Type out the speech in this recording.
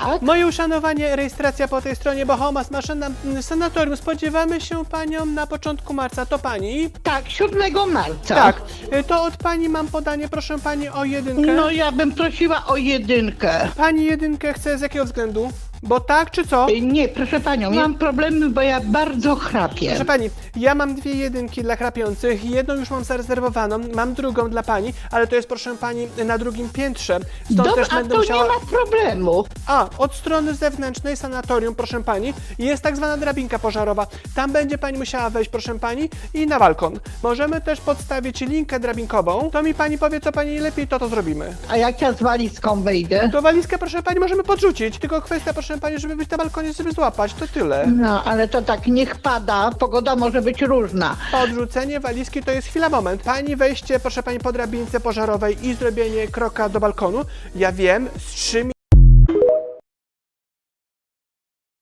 Tak. Moje uszanowanie, rejestracja po tej stronie Bahamas Maszyna Sanatorium. Spodziewamy się panią na początku marca. To pani? Tak, 7 marca. Tak. Y, To od pani mam podanie, proszę pani, o jedynkę. No ja bym prosiła o jedynkę. Pani jedynkę chce z jakiego względu? Bo tak czy co? Y, Nie, proszę panią, mam problemy, bo ja bardzo chrapię. Proszę pani, ja mam dwie jedynki dla chrapiących, jedną już mam zarezerwowaną, mam drugą dla pani, ale to jest proszę pani na drugim piętrze. Stąd Dobra, też a będę to musiała. nie ma problemu. A, od strony zewnętrznej sanatorium, proszę pani, jest tak zwana drabinka pożarowa. Tam będzie pani musiała wejść, proszę pani, i na balkon. Możemy też podstawić linkę drabinkową. To mi pani powie, co pani lepiej, to to zrobimy. A jak ja z walizką wejdę? To walizkę, proszę pani, możemy podrzucić. Tylko kwestia, proszę pani, żeby być na balkonie, żeby złapać. To tyle. No, ale to tak, niech pada, pogoda może być różna. Podrzucenie walizki to jest chwila, moment. Pani wejście, proszę pani, po drabince pożarowej i zrobienie kroka do balkonu. Ja wiem, z 3